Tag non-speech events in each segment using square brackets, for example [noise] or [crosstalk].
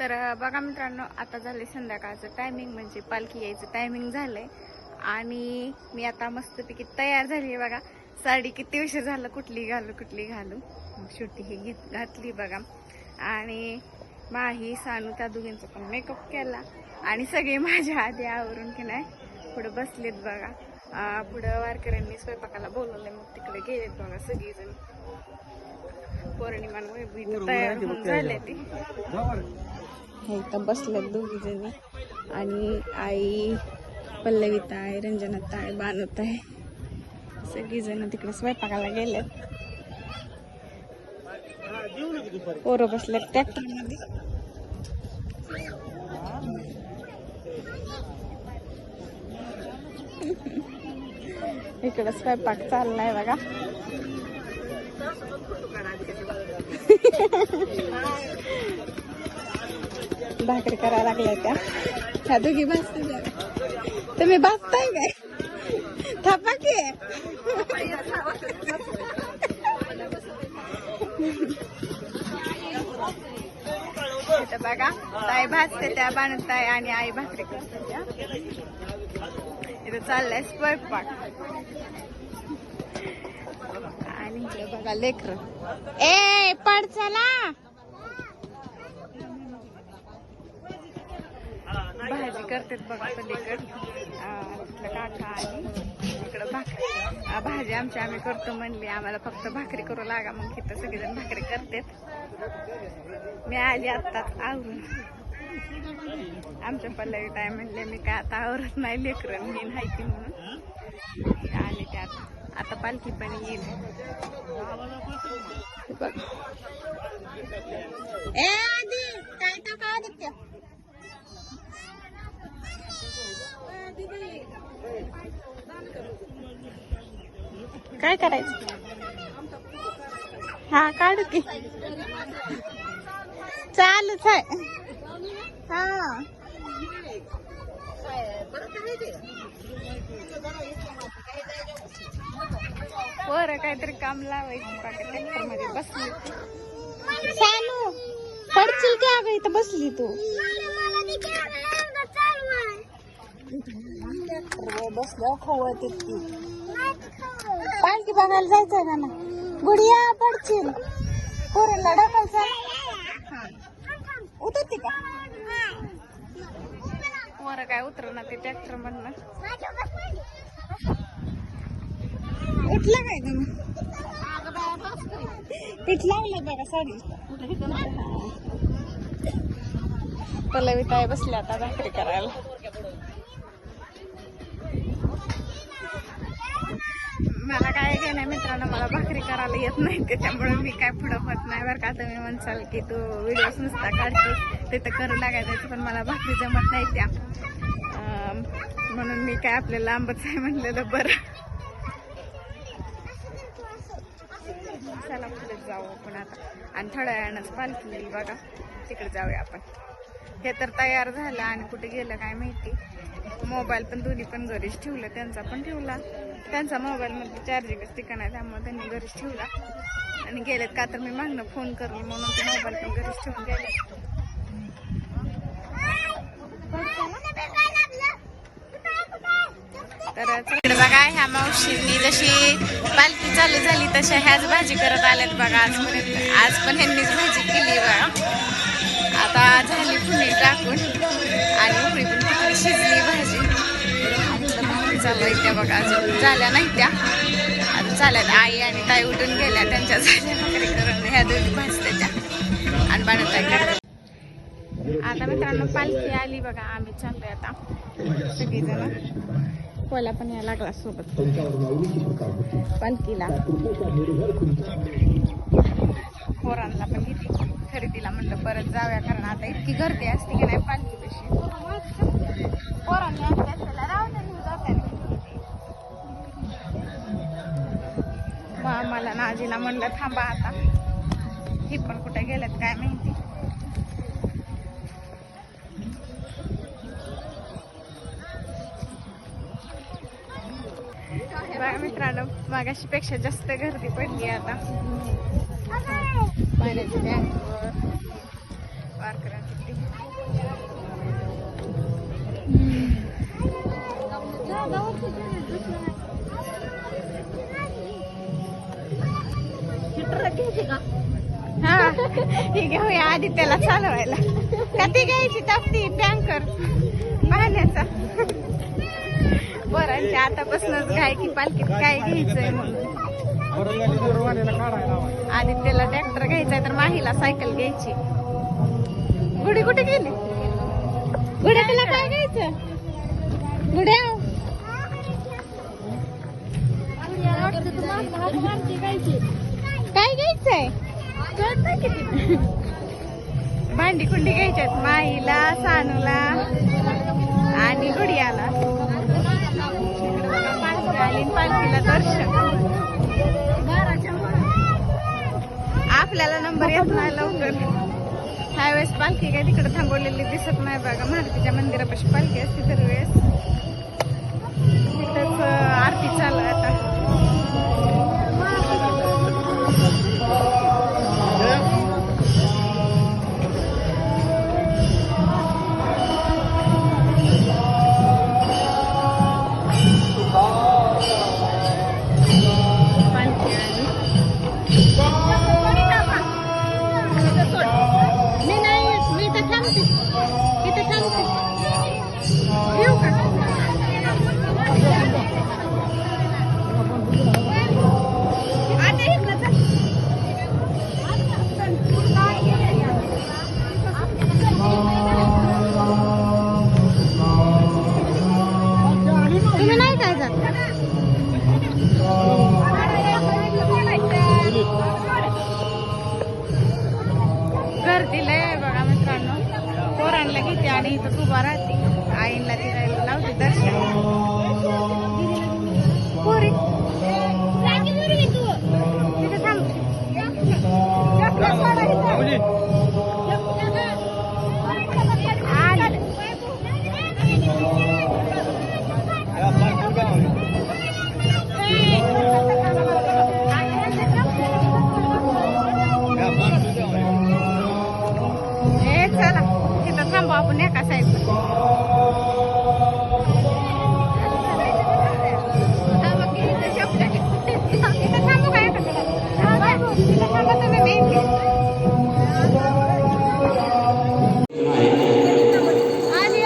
तर बघा मित्रांनो आता झाले संध्याकाळचं टायमिंग म्हणजे पालखी यायचं टायमिंग झालंय. आणि मी आता मस्तपैकी तयार झाली आहे बघा. साडी किती उशीर झालं कुठली घालू कुठली घालू. शेवटी ही घेत घातली बघा. आणि माही सानू त्या दोघींचा पण मेकअप केला. आणि सगळे [laughs] माझ्या आधी आवरून की नाही पुढे बसलेत बघा. पुढं वारकऱ्यांनी स्वयंपाकाला बोलवलंय मग तिकडे गेलेत बघा सगळीजण. पौर्णिमा तयार होऊन झाले ती. हे इथं बसल्यात दोघीजणी आणि आई पल्लवीत आहे रंजनात आहे बाणत आहे. सगळीजण तिकडे स्वयंपाकाला गेलेत. पोरं बसल्यात ट्रॅक्टरमध्ये इकडे स्वयंपाक चाललाय बघा. भाकरी करायला लागल्या त्या ह्या दोघी भाजते तुम्ही भाजताय काय? थापा की. बघा ताई भाजते त्या बाणत आणि आई भाकरी करते त्या. इथं चाललाय स्वयंपाक. आणि बघा लेकर. ए पड चला भाजी करतात बघा पलीकड तिथलं काका आणि इकडं भाकरी. भाजी आमची आम्ही करतो म्हणली आम्हाला फक्त भाकरी करू लागा मग इथं सगळेजण भाकरी करतात. मी आली आत्ताच आवरून. आमच्या पल्लवी काय म्हणले मी काय आता आवरत नाही लेकरं मी नाही ती म्हणून. आले त्यात आता पालखी पण येईल. ए आधी काय तो काय आदित्य काय करायचं? हा काढ की. चालूच आहे. हा. वर काहीतरी काम लावायचं मध्ये बसली. पडशील की अगं इथं बसली तू? बसल्या खवळत ती. पालखी बघायला जायचंय का ना. गुडिया पडशील. पोरांना ढकलचा उतरते का? वर काय उतर ना ते ट्रॅक्टर मधनं? उठला काय तुम्ही? पीठ लागलं बघा साडी. पल्लवी ताई बसल्या आता भाकरी करायला. मला काय काय नाही मित्रांनो मला भाकरी करायला येत नाही त्याच्यामुळे मी काय पुढं होत नाही बरं का. तुम्ही म्हणसाल की तू व्हिडिओ नुसता काढतेस ते तर करू लागायचं पण मला भाकरी जमत नाही त्या. म्हणून मी काय आपल्या लांबच आहे म्हणलेलं बरं. चला पुढे जाऊ आपण आता. आणि थोड्या वेळानंच पालखी येईल बघा. तिकडे जाऊया आपण. हे तर तयार झालं आणि कुठे गेलं काय माहिती. मोबाईल पण दोन्ही पण घरीच ठेवलं त्यांचा पण ठेवला. त्यांचा मोबाईलमध्ये चार्जिंगच ठिकाण आहे त्यामुळे त्यांनी घरीच ठेवला. आणि गेलेत का तर मी मागणं फोन करून म्हणून ते मोबाईल पण घरीच ठेवून गेले. तर तिकडे बघा ह्या मावशींनी जशी पालखी चालू झाली तशा ह्याच भाजी करत आल्यात बघा. आजपर्यंत आज पण ह्यांनीच भाजी केली बघा. आता झाली फुले टाकून आणि उकळी पण तिकडे शिजली भाजी. भाकरी चालू आहे त्या बघा अजून झाल्या नाही त्या. आता चालत आई आणि ताई उठून गेल्या त्यांच्या झाल्या. भाकरी करून ह्या दोन्ही भाजत्याच्या. आणि बनवत आता मित्रांनो पालखी आली बघा आम्ही चाललोय आता. सगळीजण. कोला पण या लागला सोबत. पालखीला. पोरांना पण येते खरेदीला म्हणलं परत जाऊया कारण आता इतकी गर्दी असते की नाही पालखी कशी पोरांनी आणली मग आम्हाला नाजीला म्हणलं थांबा आता. ही पण कुठे गेलेत काय माहिती. मित्रांनो मागाशी पेक्षा जास्त गर्दी पडली आता. महिन्याची घेऊया आधी त्याला चालवायला. का ती घ्यायची तापती टँकर पाहण्याचा. बरं आतापासूनच काय की पालखीत काय घ्यायचंय म्हणून. आदित्यला ट्रॅक्टर घ्यायचा तर माहीला सायकल घ्यायची. गुडी कुठे गेली? गुड्या तुला काय घ्यायचं? गुड्या काय घ्यायचंय? भांडी कुंडी घ्यायच्यात माहीला सानूला आणि गुडियाला. पालखीला दर्शन आपल्याला नंबर येत नाही लवकर. ह्यावेळेस पालखी काय तिकडे थांबवलेली दिसत नाही बघा. मारुतीच्या मंदिरापाशी पालखी असते दरवेळेस तिथंच अं, आरती चालू इथं थांबते येऊ का घेते आणि इथं उभा राहते. आईला तिला लावते दर्शन. पोरी. तिथं थांब.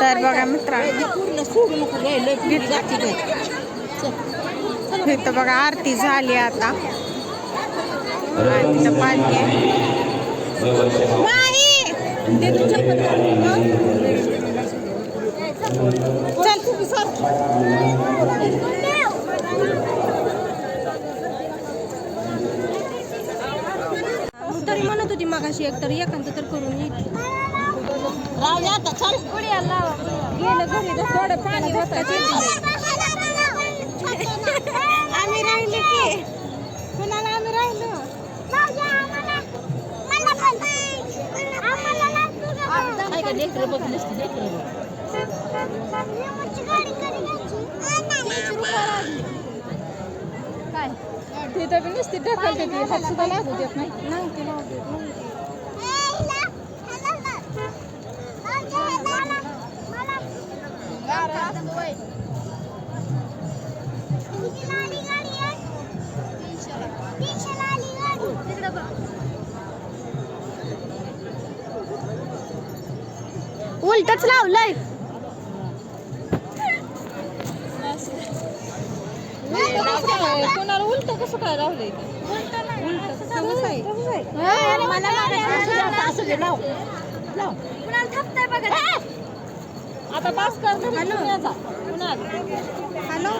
तर बघा मित्रांनो पूर्ण सोडू नको घ्यायला फिरी गाठी काय इथं बघा आरती झाली आता. आणि तिथं पालखी आहे. माही! ते तुझ्या चल तू सर तरी म्हणत होती मगाशी एक तर करून येईल. गेलं घरी तर थोडं पाणी होतं आम्ही राहिले की. कुणाला आम्ही राहिलो? काय का? लेकरं बघ नसते लेकरं बघ काय? तिथं बी नुसती ढकलते ती. हात सुद्धा लागू देत नाही. नाही ती लावू देत नाही. उलटच लावलंय. कोणाला उलट कसं काय राहुलंय उलट. कसं आहे. असू दे लाव. लाव. आता पास कर पुण्याचा. पुण्यात. हॅलो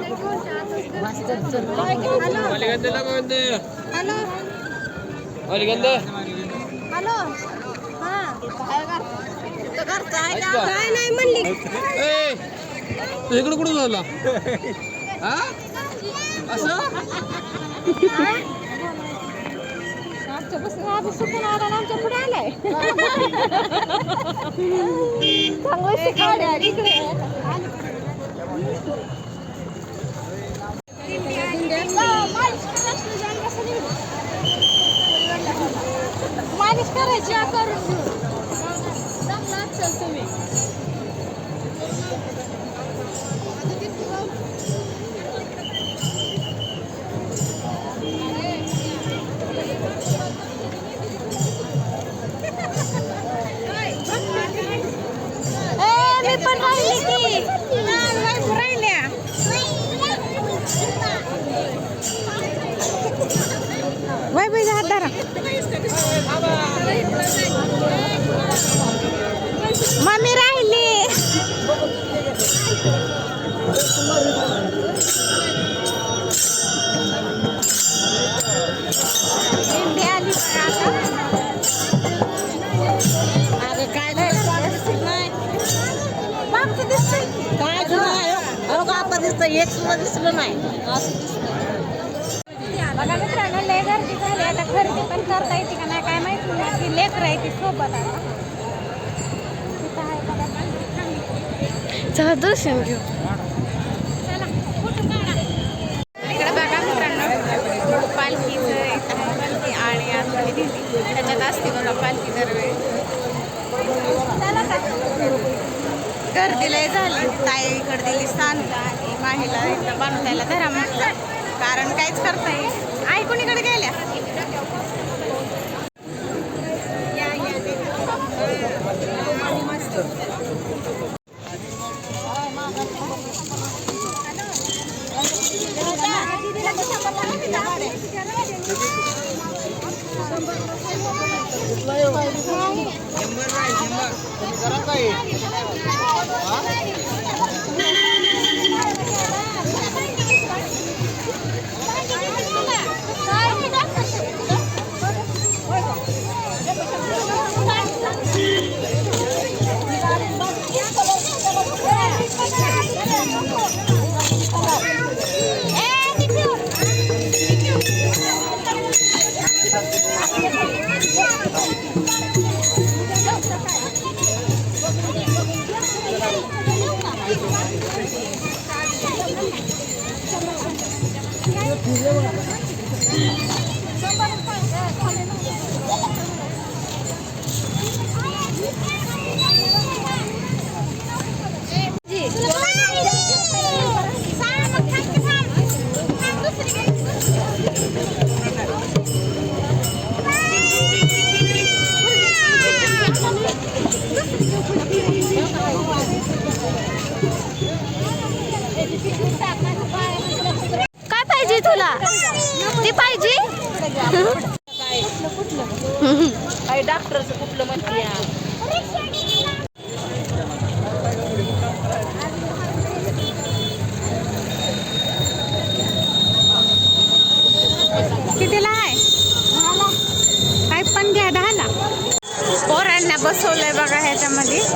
काय घ्यायचं? हॅलो हॅलो हा. काय नाही म्हणली. इकडे कुठून झाला? हा? असं? आमच्या बस आधी सुकून आला ना आमच्या पुढे आलाय. चांगलं शिकवलं इकडे मालिश करायची आ करून घेऊ चला दर्शन घेऊ. चला फोटो इकडे बघा मित्रांनो पालखीचं इथं आहे पालखी आणि आतमध्ये दिली त्याच्यात असते बघा पालखी दरवेळी. चला गर्दी लय झाली. ताईकडे दिली स्थानला आणि माहीला इथं बनवतायला धरा म्हटलं. कारण काहीच करता येईल. आई कोणीकडे गेल्या? काय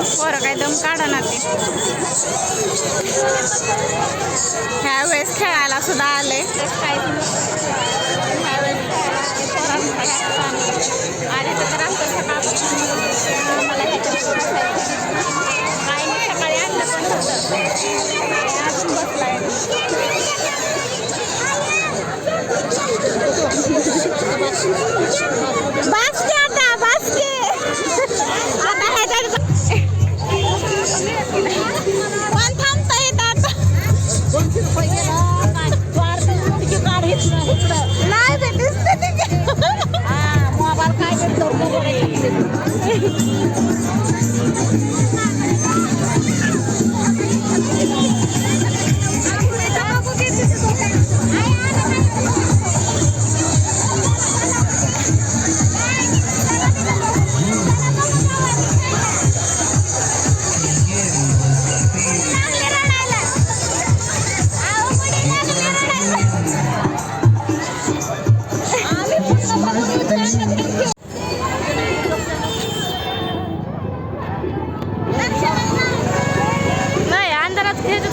बरं काय दम काढा ना ते. ह्या वेळेस खेळायला सुद्धा आले. आणि तर असतं सकाळपासून मला ह्याच्यात काही नाही सकाळी आणलं पण होतं अजून बसलाय आहे.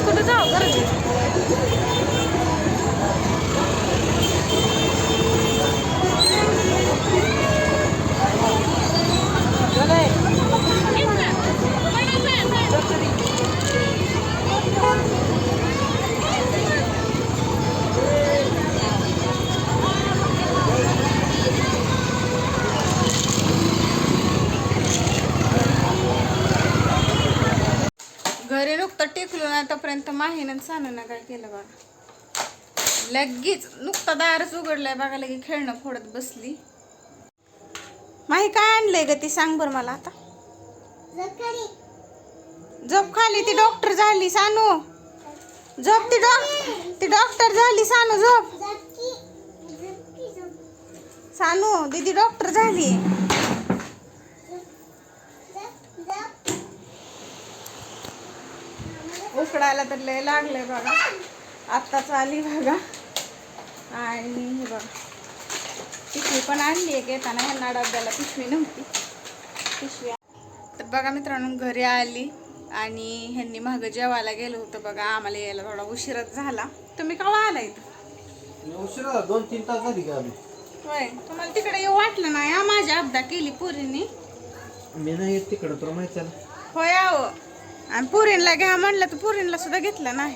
করতে চাও? टिकलो ना तोपर्यंत माहीनं सानून काय केलं बघा. लगेच नुकतं दारच उघडलंय बघा लगे खेळणं फोडत बसली. माही काय आणलंय ग ती सांग बरं मला आता. झोप खाली. ती डॉक्टर झाली सानू. झोप ती डॉ ती डॉक्टर झाली सानू झोप. सानू दीदी डॉक्टर झाली. उकडायला तर लय लागलंय बघा. आत्ताच आली बघा. आणि हे बघा. पिशवी पण आणली आहे येताना ह्यांना डब्याला पिशवी नव्हती. पिशवी तर बघा मित्रांनो घरी आली आणि ह्यांनी मागं जेवायला गेलो होतं बघा. आम्हाला यायला थोडा उशीरच झाला. तुम्ही केव्हा आला इथं? उशिरा दोन तीन तास झाली का आम्ही? होय. तुम्हाला तिकडे येऊ वाटलं नाही. माझी अपदा केली पुरीने. मी नाही तिकडं तुला माहिती होय आहो. आणि पुरीनला घ्या म्हणलं तर पुरीनला सुद्धा घेतलं नाही.